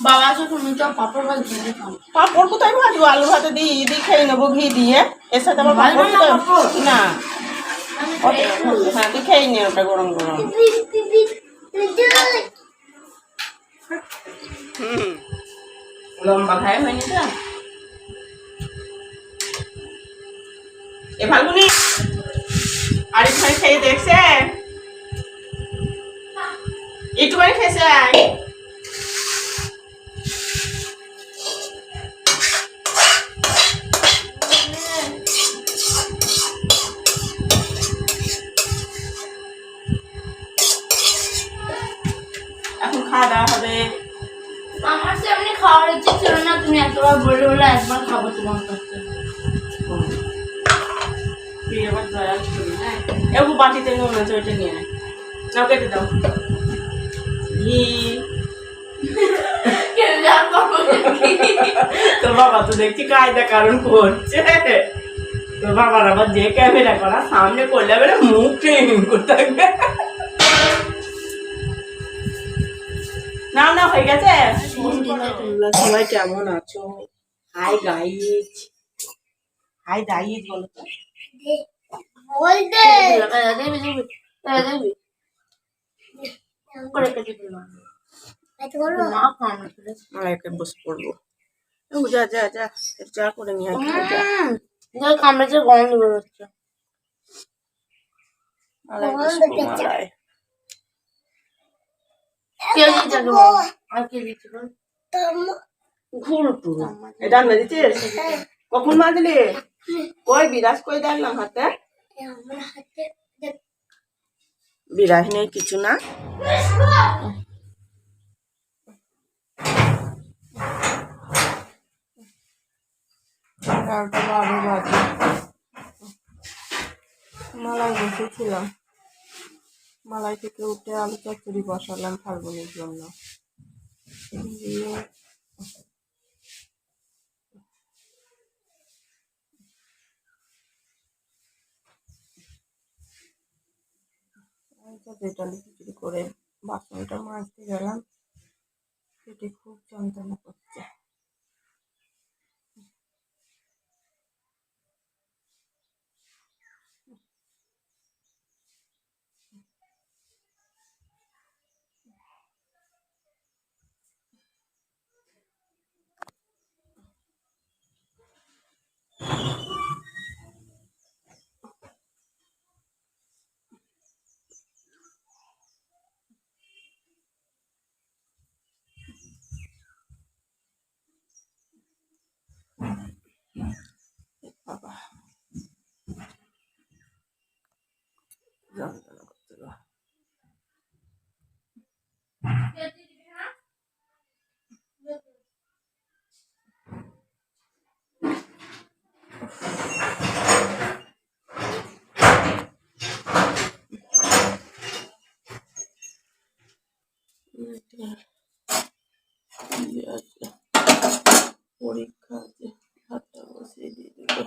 বাবা তো তুমি তো পাপড় ভাজ দিয়ে খাও। পাঁপড় কোথায় ভাজবো? আলু ভাতে দিয়ে দিয়ে খেয়ে নেব ঘি দিয়ে। এর সাথে আমার পাঁপড় না হ্যাঁ তুই খেয়ে নি ওটা গরম গরম। হুম। লম্বা খাই হয়নি তো? আরিফ ভাই দেখছে? একটুখানি খেয়েছে এখন খাওয়া দাওয়া হবে। আমার সামনে খাওয়ার ইচ্ছে ছিল না তুমি এতবার বলে বলে একবার খাব তোমার কাছে। আবার না এগো বাটিতে নুন আছে ওইটা নিয়ে আয়। নাও কেটে দাও। ঘি তোর বাবা তো দেখছি কায়দা কারণ করছে। তোর বাবার আবার যে ক্যামেরা করা সামনে করলে এবারে মুখ ট্রেনিং করতে থাকবে না না হয়ে গেছে? তোমরা সবাই কেমন আছো? হাই গাইজ হাই গাইজ বলো তো। বসে পড়ব ও যা যা যা এর করে নিয়ে দেখ কামড়েছে গন্ধ বেরোচ্ছে মালাই বসে পড়, মালাই কে দিচ্ছে তোমার? আর কে দিচ্ছে বল? ঘুর পুরো এটা না কখন কই বিরাজ কই দেখলাম হাতে বিরাজ নেই, কিছু না। এগারোটা বারো বাজে। মালাই বসেছিলাম। মালাই থেকে উঠে আলু চচ্চড়ি বসালাম ফাল্গুনির জন্য। দিয়ে আলুটা দুইটালি খিচুড়ি করে বাসনটা মাজতে গেলাম। সেটি খুব যন্ত্রণা করছে বাবা যন্ত্রণা করতে গো। ইয়ে আছে, পরীক্ষা আছে হাতটা বসিয়ে দিয়ে দেবো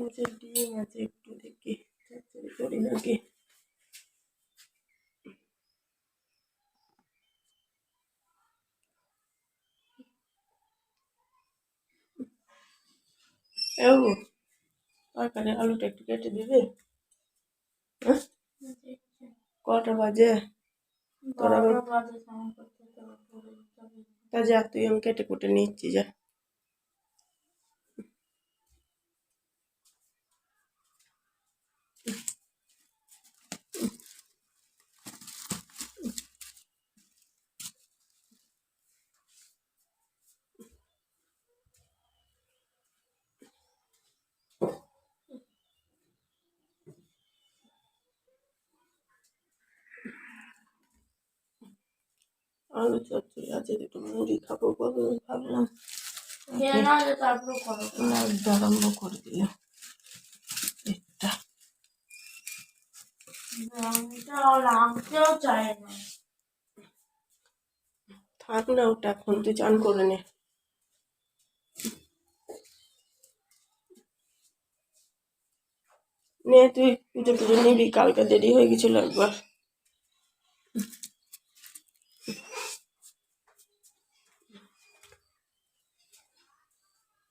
মুখে ডিম আছে একটু দেখি। চচ্চড়ি করি নাকি? তরকারি আলুটা একটু কেটে দিবে? হ্যাঁ? কটা বাজে? তোর যা তুই আমি কেটে কুটে নিচ্ছি যা। আলু চচ্চড়ি আছে দুটো মুড়ি খাব বলে ভাবলাম আরম্ভ করে। দিলাম এটা থাক না ওটা এখন তুই চান করে নে। নে তুই পুজো পুজো নিবি কালকে দেরি হয়ে গেছিল একবার।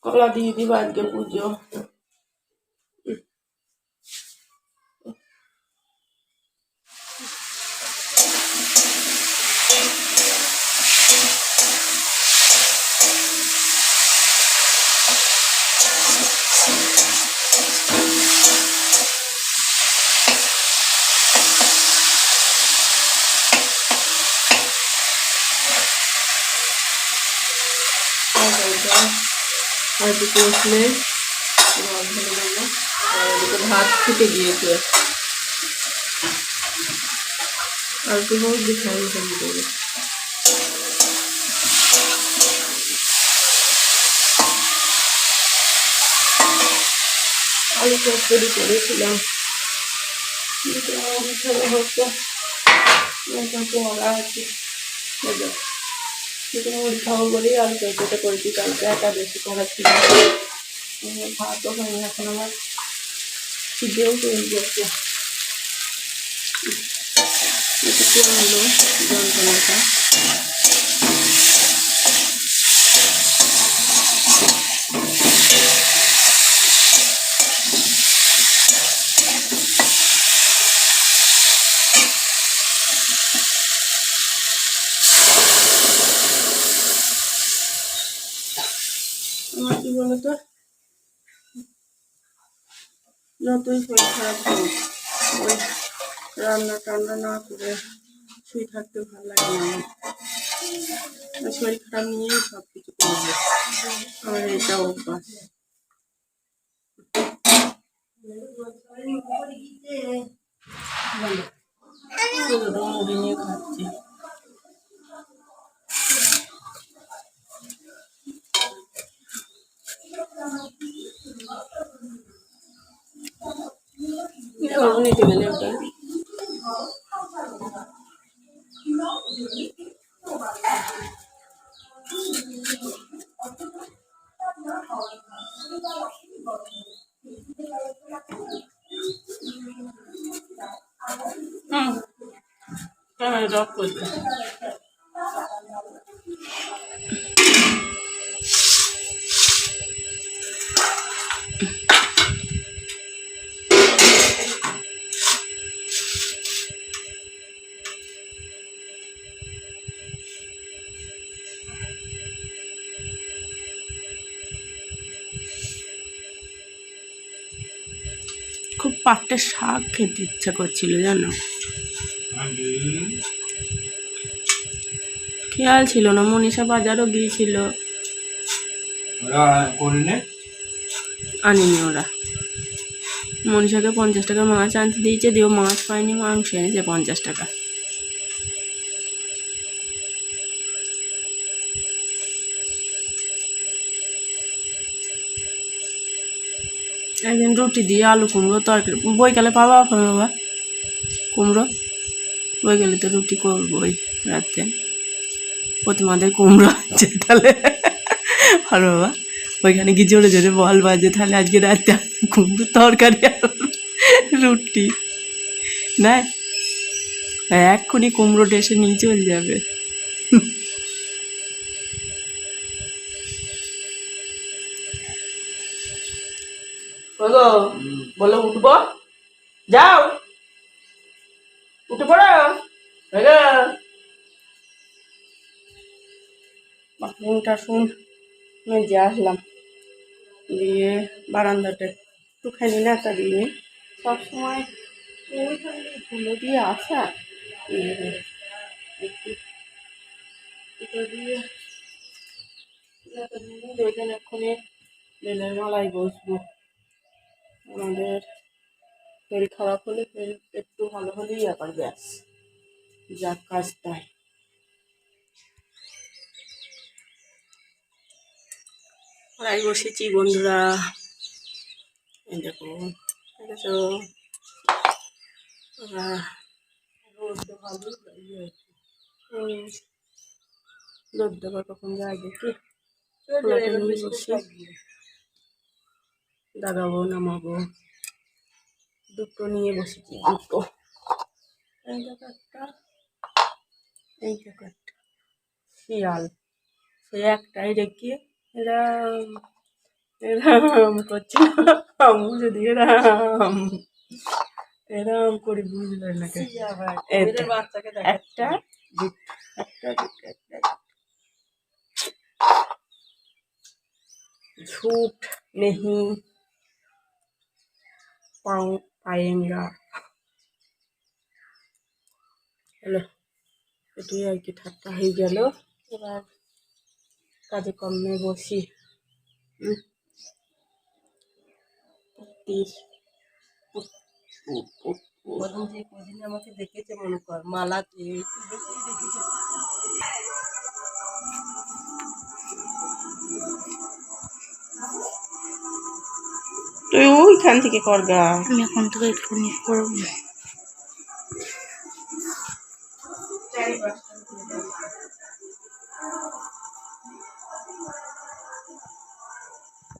কলা দিয়ে দিবা আজকে পুজো আর দুটো উঠলে এদিকে ভাত ফুটে গিয়েছে। আর একটু হলদি খাই হলদি দেবো। আলু চচ্চড়ি করেছিলাম। কিন্তু আমার হচ্ছে। এটা আছে। চিকেন মুড়ি খাব বলেই আলু চচ্চড়িটা করেছি কালকে একা বেশি করা ছিল ভাতও হয়নি এখন আমার খিদেও পেয়ে গেছে। একটু আনলো যন্ত্রণাটা বলতো? যতই শরীর খারাপ হোক ওই রান্না টান্না না করে শুয়ে থাকতে ভালো লাগে না শরীর খারাপ নিয়েই সব কিছু করব আমার এটা অভ্যাস। বলো। মুড়ি নিয়ে খাচ্ছি। নিতে গেলে ওটা হুম ক্যামেরা অফ করতে খুব পাটটা শাক খেতে ইচ্ছা করছিল জানো? খেয়াল ছিল না মনীষা বাজারও গিয়েছিল। আনিনি ওরা। মনীষাকে পঞ্চাশ টাকা মাছ আনতে দিয়েছে দিয়ে মাছ পায়নি মাংস এনেছে পঞ্চাশ টাকা। একদিন রুটি দিয়ে আলু কুমড়ো তরকারি বইকালে পাবা বাবা কুমড়ো বইকালে তো রুটি করবোই রাতে। ও তোমাদের কুমড়ো আছে তাহলে। আর বাবা। ওইখানে কি জোরে জোরে বল বাজে, তাহলে আজকে রাতে কুমড়ো তরকারি আর রুটি। না এক্ষুনি কুমড়ো এসে নিয়ে চলে যাবে। বলো, উঠবো? যাও। উঠে পড়ো। বাথরুমটা শুন। মেজে আসলাম। দিয়ে বারান্দাটা একটুখানি নেতা দিয়ে সবসময় ধুলো দিয়ে আসা। একটু দিয়ে ওইখানে এক্ষুনি বেলের মালায় বসবো। আমাদের তেল খারাপ হলে তেল একটু ভালো হলেই আবার গ্যাস যা কাজ তাই কড়াই বসেছি বন্ধুরা। দেখো ঠিক আছে রোদ দেওয়া কখন যায় দেখি। দাগাবো নামাবো। দুটো নিয়ে বসেছি দুটো। এই দেখো একটা এই দেখো একটা। শিয়াল। সে একটাই রেখে এরাম এরাম করছে। আম যদি এরাম এরাম করে বুঝলেন না একটা দুটো একটা পায়েঙ্গা হলো এটাই আর কি ঠাট্টা হয়ে গেল। এবার কাজে কমে বসি। প্রথম যে কদিন আমাকে দেখেছে মনে কর, মালা দেখেছে। তুই ওইখান থেকে কর গা আমি এখন থেকে একটু করব।